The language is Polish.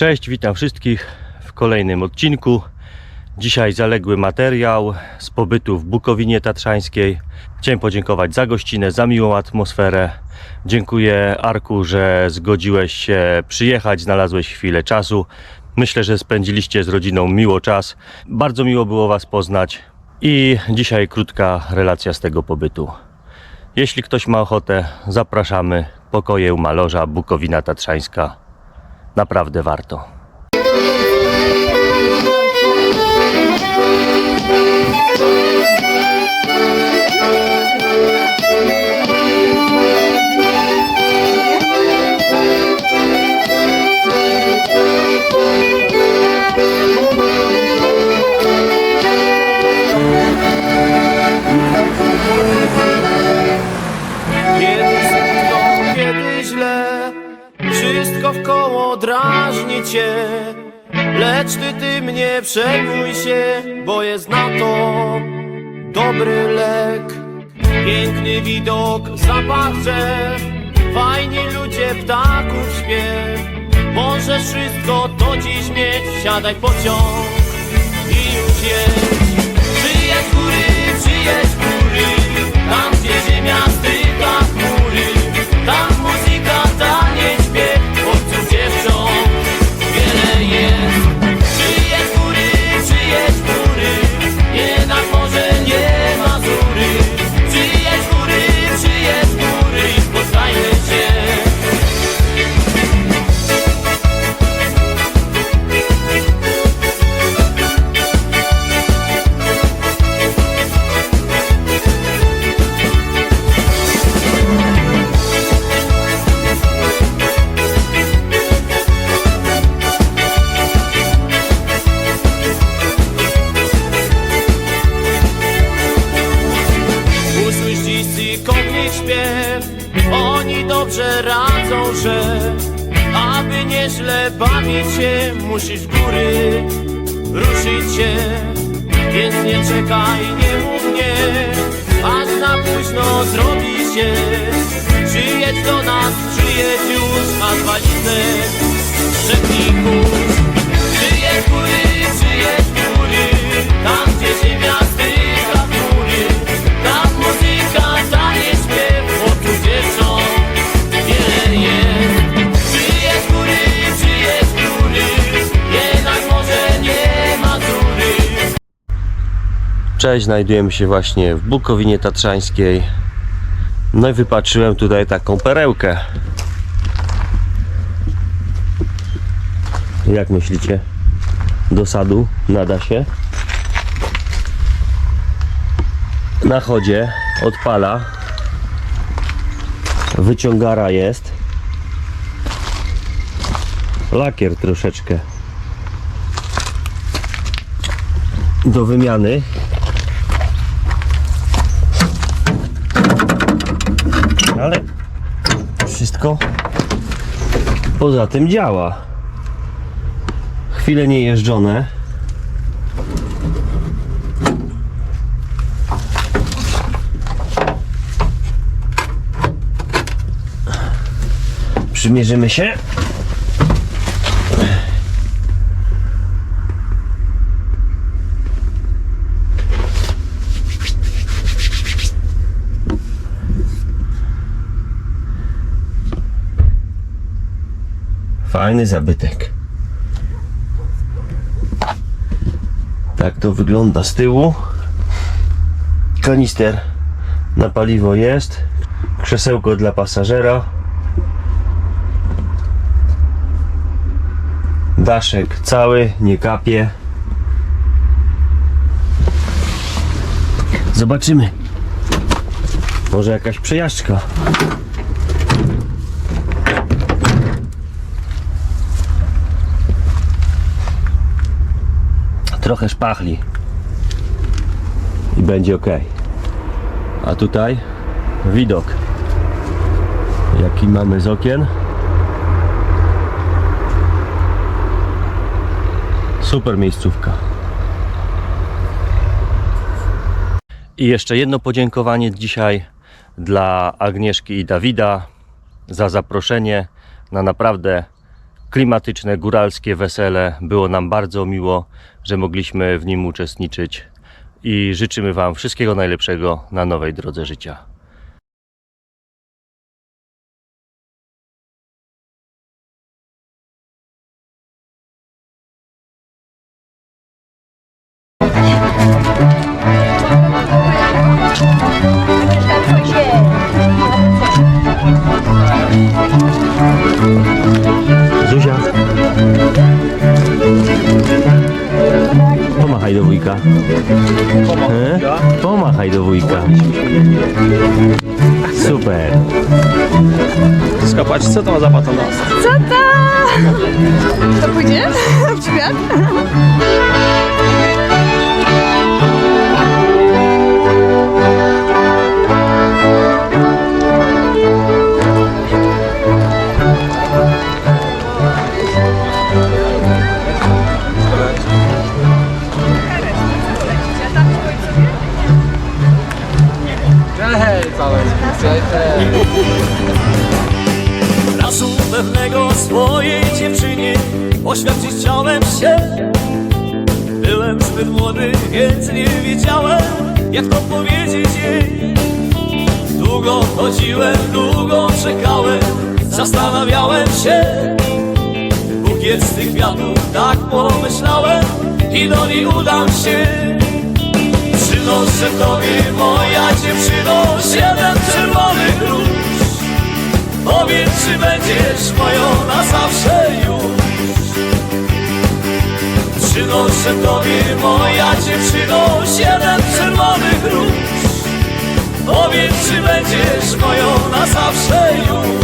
Cześć, witam wszystkich w kolejnym odcinku. Dzisiaj zaległy materiał z pobytu w Bukowinie Tatrzańskiej. Chciałem podziękować za gościnę, za miłą atmosferę. Dziękuję Arku, że zgodziłeś się przyjechać, znalazłeś chwilę czasu. Myślę, że spędziliście z rodziną miło czas. Bardzo miło było Was poznać. I dzisiaj krótka relacja z tego pobytu. Jeśli ktoś ma ochotę, zapraszamy. Pokoje u Malorza, Bukowina Tatrzańska. Naprawdę warto. Nie przejmuj się Bo jest na to dobry lek. Piękny widok, zapach drzew Fajni ludzie, ptaków śpiew Możesz wszystko to dziś mieć Siadaj pociąg i już jedź. Przyjedź góry, przyjedź góry Tam gdzie ziemia Musisz góry ruszyć się. Więc nie czekaj, nie mów nie Aż na późno zrobi się. Przyjedź do nas, przyjedź już A z walizę szepnij Cześć, znajdujemy się właśnie w Bukowinie Tatrzańskiej. No i wypatrzyłem tutaj taką perełkę. Jak myślicie? Do sadu nada się? Na chodzie odpala. Wyciągara jest. Lakier troszeczkę do wymiany. Ale wszystko poza tym działa. Chwilę nie jeżdżone. Przymierzymy się. Fajny zabytek. Tak to wygląda z tyłu. Kanister na paliwo jest. Krzesełko dla pasażera. Daszek cały, nie kapie. Zobaczymy. Może jakaś przejażdżka. Trochę szpachli i będzie ok. A tutaj widok, jaki mamy z okien. Super miejscówka. I jeszcze jedno podziękowanie dzisiaj dla Agnieszki i Dawida za zaproszenie na naprawdę klimatyczne, góralskie wesele. Było nam bardzo miło, że mogliśmy w nim uczestniczyć i życzymy Wam wszystkiego najlepszego na nowej drodze życia. Do wujka. Super. Skopać, co to ma za batonas? Co to? To pójdzie? W świat? Oświadczyć chciałem się. Byłem zbyt młody, więc nie wiedziałem Jak to powiedzieć jej. Długo chodziłem, długo czekałem Zastanawiałem się. Bukiet z tych kwiatów, tak pomyślałem I do niej udam się. Przynoszę tobie, moja dziewczyno Siedem czerwonych róż. Powiedz, czy będziesz moją na zawsze już Przynoszę tobie, moja dziewczyno Siedem czerwonych róż Powiedz, czy będziesz moją na zawsze już